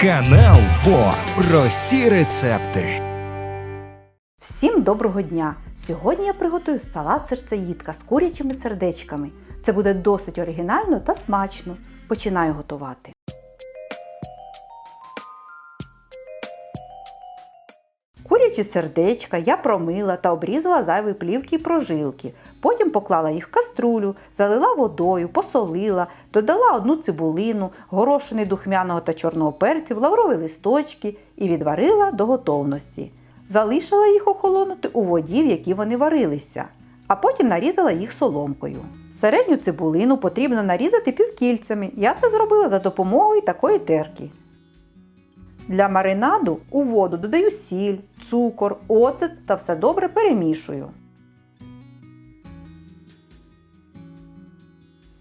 Канал ФО. Прості рецепти. Всім доброго дня! Сьогодні я приготую салат серцеїдка з курячими сердечками. Це буде досить оригінально та смачно. Починаю готувати. Курячі сердечка я промила та обрізала зайві плівки і прожилки. Потім поклала їх в каструлю, залила водою, посолила, додала одну цибулину, горошини духмяного та чорного перцю, лаврові листочки і відварила до готовності. Залишила їх охолонути у воді, в якій вони варилися, а потім нарізала їх соломкою. Середню цибулину потрібно нарізати півкільцями. Я це зробила за допомогою такої терки. Для маринаду у воду додаю сіль, цукор, оцет та все добре перемішую.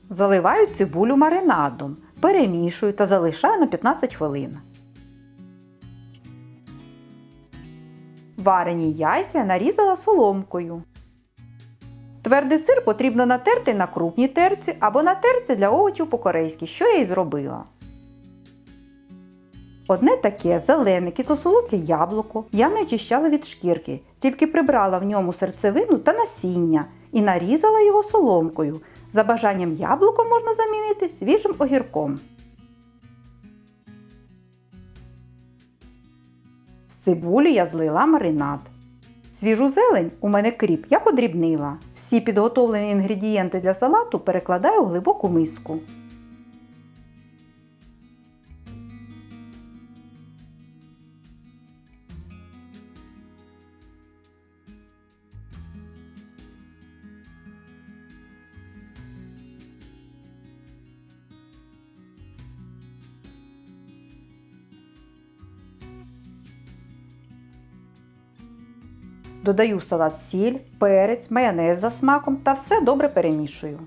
Заливаю цибулю маринадом, перемішую та залишаю на 15 хвилин. Варені яйця нарізала соломкою. Твердий сир потрібно натерти на крупній терці або на терці для овочів по-корейськи, що я і зробила. Одне таке зелене кисло-солодке яблуко я не очищала від шкірки, тільки прибрала в ньому серцевину та насіння і нарізала його соломкою. За бажанням яблуко можна замінити свіжим огірком. З цибулі я злила маринад. Свіжу зелень у мене кріп я подрібнила. Всі підготовлені інгредієнти для салату перекладаю в глибоку миску. Додаю в салат сіль, перець, майонез за смаком та все добре перемішую.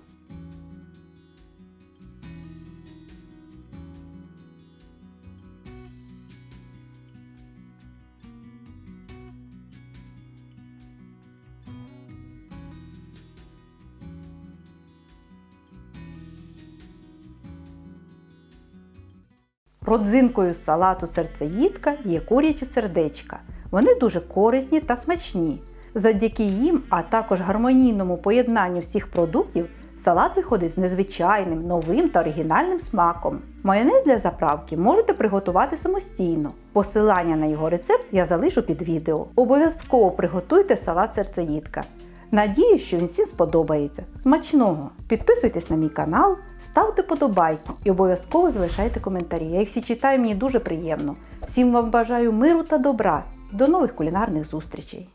Родзинкою салату серцеїдка є курячі сердечка. Вони дуже корисні та смачні. Завдяки їм, а також гармонійному поєднанню всіх продуктів, салат виходить з незвичайним, новим та оригінальним смаком. Майонез для заправки можете приготувати самостійно. Посилання на його рецепт я залишу під відео. Обов'язково приготуйте салат серцеїдка. Надію, що він всім сподобається. Смачного! Підписуйтесь на мій канал, ставте подобайки і обов'язково залишайте коментарі. Я їх всі читаю, мені дуже приємно. Всім вам бажаю миру та добра. До нових кулінарних зустрічей!